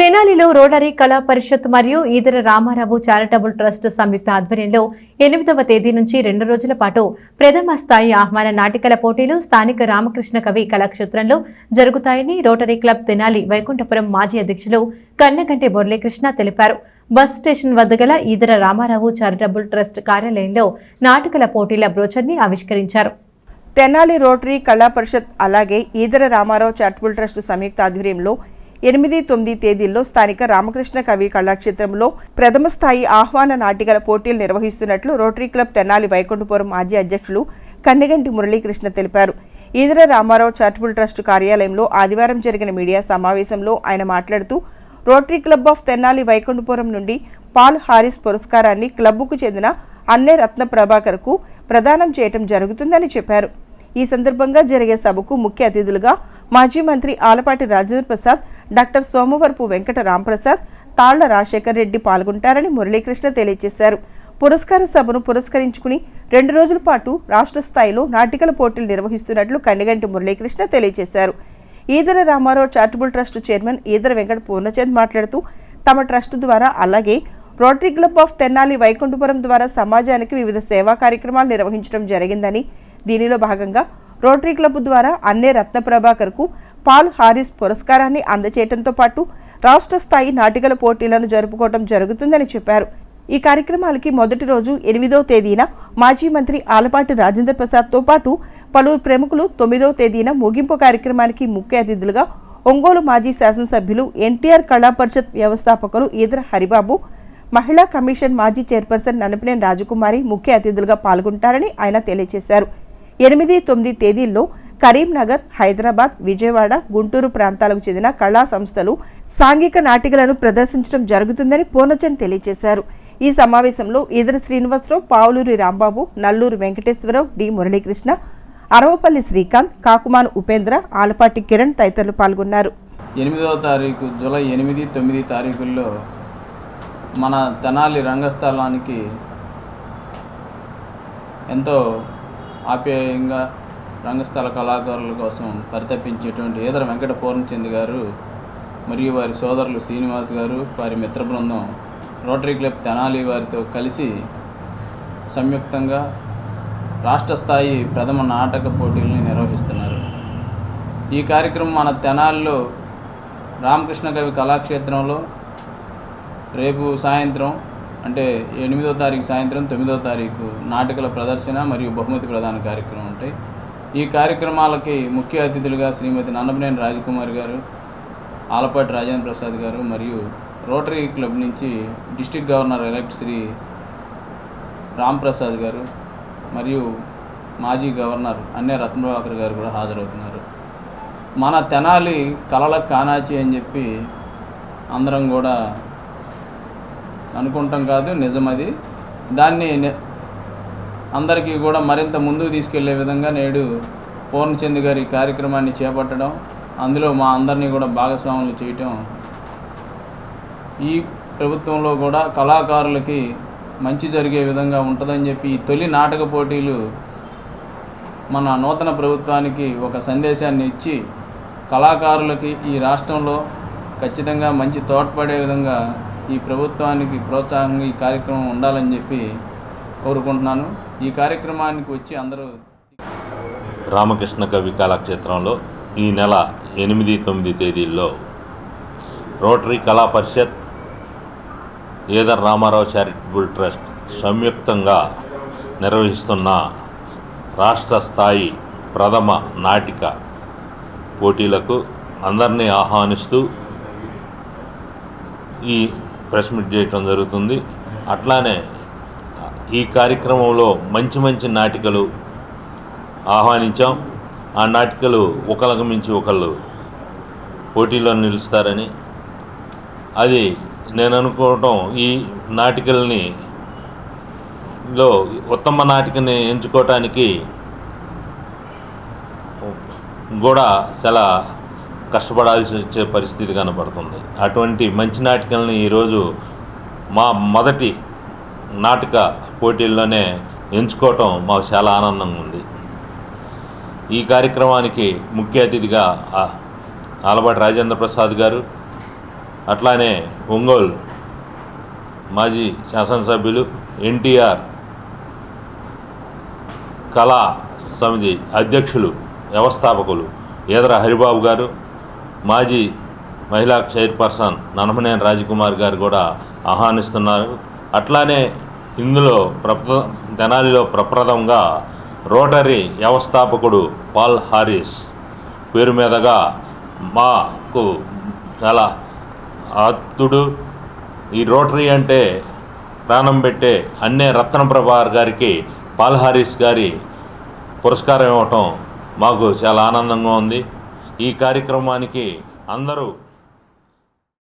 తెనాలిలో రోటరీ కళా పరిషత్ మరియు Edara Ramarao charitable trust సంయుక్త ఆధ్వర్యంలో ఎనిమిదవ తేదీ నుంచి రెండు రోజుల పాటు ప్రథమ స్థాయి ఆహ్వాన నాటికల పోటీలు స్థానిక రామకృష్ణ కవి కళాక్షేత్రంలో జరుగుతాయని రోటరీ క్లబ్ తెనాలి వైకుంఠపురం మాజీ అధ్యక్షులు కన్నగంటి మురళీకృష్ణ తెలిపారు. బస్ స్టేషన్ వద్ద గల ఈదర రామారావు చారిటబుల్ ట్రస్ట్ కార్యాలయంలో నాటికల పోటీల బ్రోచర్ని ఆవిష్కరించారు. తెనాలి రోటరీ కళా పరిషత్ అలాగే ఈదర రామారావు చారిటబుల్ ట్రస్ట్ సంయుక్త ఆధ్వర్యంలో ఎనిమిది తొమ్మిది తేదీల్లో స్థానిక రామకృష్ణ కవి కళాక్షేత్రంలో ప్రథమ స్థాయి ఆహ్వాన నాటికల పోటీలు నిర్వహిస్తున్నట్లు రోటరీ క్లబ్ తెనాలి వైకుంఠపురం మాజీ అధ్యక్షులు కన్నెగంటి మురళీకృష్ణ తెలిపారు. ఈదర రామారావు చారిటబుల్ ట్రస్ట్ కార్యాలయంలో ఆదివారం జరిగిన మీడియా సమావేశంలో ఆయన మాట్లాడుతూ Rotary club of Tenali Vaikunthapuram నుండి పాల్ హారిస్ పురస్కారాన్ని క్లబ్కు చెందిన అన్నే రత్న ప్రభాకర్కు ప్రదానం చేయటం జరుగుతుందని చెప్పారు. ఈ సందర్భంగా జరిగే సభకు ముఖ్య అతిథులుగా మాజీ మంత్రి ఆలపాటి రాజేంద్ర ప్రసాద్ డాక్టర్ సోమవరపు వెంకట రాంప్రసాద్ తాళ్ళ రాజశేఖర్ రెడ్డి పాల్గొంటారని మురళీకృష్ణ తెలియజేశారు. పురస్కార సభను పురస్కరించుకుని రెండు రోజుల పాటు రాష్ట్ర స్థాయిలో నాటికల పోటీలు నిర్వహిస్తున్నట్లు కండిగంటి మురళీకృష్ణ తెలియజేశారు. Edara Ramarao charitable trust chairman Edara Venkata Purnachand మాట్లాడుతూ తమ ట్రస్ట్ ద్వారా అలాగే Rotary club of Tenali Vaikunthapuram ద్వారా సమాజానికి వివిధ సేవా కార్యక్రమాలు నిర్వహించడం జరిగిందని దీనిలో భాగంగా రోటరీ క్లబ్ ద్వారా అన్నే రత్న ప్రభాకర్కు పాల్ హారిస్ పురస్కారాన్ని అందచేయడంతో పాటు రాష్ట్ర స్థాయి నాటికల పోటీలను జరుపుకోవడం జరుగుతుందని చెప్పారు. ఈ కార్యక్రమాలకి మొదటి రోజు ఎనిమిదవ తేదీన మాజీ మంత్రి ఆలపాటి రాజేంద్ర ప్రసాద్తో పాటు పలువురు ప్రముఖులు తొమ్మిదవ తేదీన ముగింపు కార్యక్రమానికి ముఖ్య అతిథులుగా ఒంగోలు మాజీ శాసనసభ్యులు ఎన్టీఆర్ కళా పరిషత్ వ్యవస్థాపకులు ఈదర హరిబాబు మహిళా కమిషన్ మాజీ చైర్పర్సన్ ననపనేని రాజకుమారి ముఖ్య అతిథులుగా పాల్గొంటారని ఆయన తెలియజేశారు. ఎనిమిది తొమ్మిది తేదీల్లో కరీంనగర్ హైదరాబాద్ విజయవాడ గుంటూరు ప్రాంతాలకు చెందిన కళా సంస్థలు సాంఘిక నాటికలను ప్రదర్శించడం జరుగుతుందని పూర్ణచంద్ తెలియజేశారు. ఈ సమావేశంలో ఈదర శ్రీనివాసరావు పావులూరి రాంబాబు నల్లూరు వెంకటేశ్వరరావు డి. మురళీకృష్ణ అరవపల్లి శ్రీకాంత్ కాకుమాను ఉపేంద్ర ఆలపాటి కిరణ్ తదితరులు పాల్గొన్నారు. ఎనిమిదవ తారీఖు జూలై ఎనిమిది తొమ్మిది తారీఖుల్లో మన తెనాలి రంగస్థలానికి ఎంతో ఆప్యాయంగా రంగస్థల కళాకారుల కోసం పరితపించేటువంటి ఈదర వెంకట పూర్ణచంద్ గారు మరియు వారి సోదరులు శ్రీనివాస్ గారు వారి మిత్ర బృందం రోటరీ క్లబ్ తెనాలి వారితో కలిసి సంయుక్తంగా రాష్ట్ర స్థాయి ప్రథమ నాటక పోటీలను నిర్వహిస్తున్నారు. ఈ కార్యక్రమం మన తెనాలిలో రామకృష్ణ కవి కళాక్షేత్రంలో రేపు సాయంత్రం అంటే ఎనిమిదో తారీఖు సాయంత్రం తొమ్మిదో తారీఖు నాటకల ప్రదర్శన మరియు బహుమతి ప్రదాన కార్యక్రమం ఉంటాయి. ఈ కార్యక్రమాలకి ముఖ్య అతిథులుగా శ్రీమతి నన్నపనేని రాజకుమారి గారు ఆలపాటి రాజేంద్ర ప్రసాద్ గారు మరియు రోటరీ క్లబ్ నుంచి district governor elect Shri Ram Prasad గారు మరియు మాజీ గవర్నర్ అన్నే రత్నభాకర్ గారు కూడా హాజరవుతున్నారు. మన తెనాలి కలల కానాచి అని చెప్పి అందరం కూడా అనుకుంటాం కాదు నిజమది దాన్ని ని- అందరికీ కూడా మరింత ముందుకు తీసుకెళ్ళే విధంగా నేడు పూర్ణచంద్ గారి కార్యక్రమాన్ని చేపట్టడం అందులో మా అందరినీ కూడా భాగస్వాములు చేయటం ఈ ప్రభుత్వంలో కూడా కళాకారులకి మంచి జరిగే విధంగా ఉంటుందని చెప్పి ఈ తొలి నాటక పోటీలు మన నూతన ప్రభుత్వానికి ఒక సందేశాన్ని ఇచ్చి కళాకారులకి ఈ రాష్ట్రంలో ఖచ్చితంగా మంచి తోడ్పడే విధంగా ఈ ప్రభుత్వానికి ప్రోత్సాహంగా ఈ కార్యక్రమం ఉండాలని చెప్పి కోరుకుంటున్నాను. ఈ కార్యక్రమానికి వచ్చి అందరూ రామకృష్ణ కవి కళాక్షేత్రంలో ఈ నెల ఎనిమిది తొమ్మిది తేదీల్లో Rotary Kala Parishad Edara Ramarao charitable trust సంయుక్తంగా నిర్వహిస్తున్న రాష్ట్ర స్థాయి ప్రథమ నాటిక పోటీలకు అందరినీ ఆహ్వానిస్తూ ఈ ప్రెస్ మీట్ చేయటం జరుగుతుంది. అట్లానే ఈ కార్యక్రమంలో మంచి మంచి నాటికలు ఆహ్వానించాం. ఆ నాటికలు ఒకళ్ళకు మించి ఒకళ్ళు పోటీలో నిలుస్తారని. అది నేను అనుకోవటం ఈ నాటికల్ని లో ఉత్తమ నాటికని ఎంచుకోవటానికి కూడా చాలా కష్టపడాల్సి వచ్చే పరిస్థితి కనపడుతుంది. అటువంటి మంచి నాటికల్ని ఈరోజు మా మొదటి నాటక పోటీల్లోనే ఎంచుకోవటం మాకు చాలా ఆనందంగా ఉంది. ఈ కార్యక్రమానికి ముఖ్య అతిథిగా ఆలపాటి రాజేంద్ర ప్రసాద్ గారు అట్లానే ఒంగోలు మాజీ శాసనసభ్యులు ఎన్టీఆర్ కళా సమితి అధ్యక్షులు వ్యవస్థాపకులు ఈదర హరిబాబు గారు మాజీ మహిళా చైర్పర్సన్ ననమనేని రాజకుమార్ గారు కూడా ఆహ్వానిస్తున్నారు. అట్లానే ఇందులో ప్రప్ర తెనాలిలో ప్రప్రథంగా రోటరీ వ్యవస్థాపకుడు పాల్ హారిస్ పేరు మీదుగా మాకు చాలా ఆత్తుడు. ఈ రోటరీ అంటే ప్రాణం పెట్టే అన్నే రత్న ప్రభార్ గారికి పాల్ హారిస్ గారి పురస్కారం ఇవ్వటం మాకు చాలా ఆనందంగా ఉంది. ఈ కార్యక్రమానికి అందరూ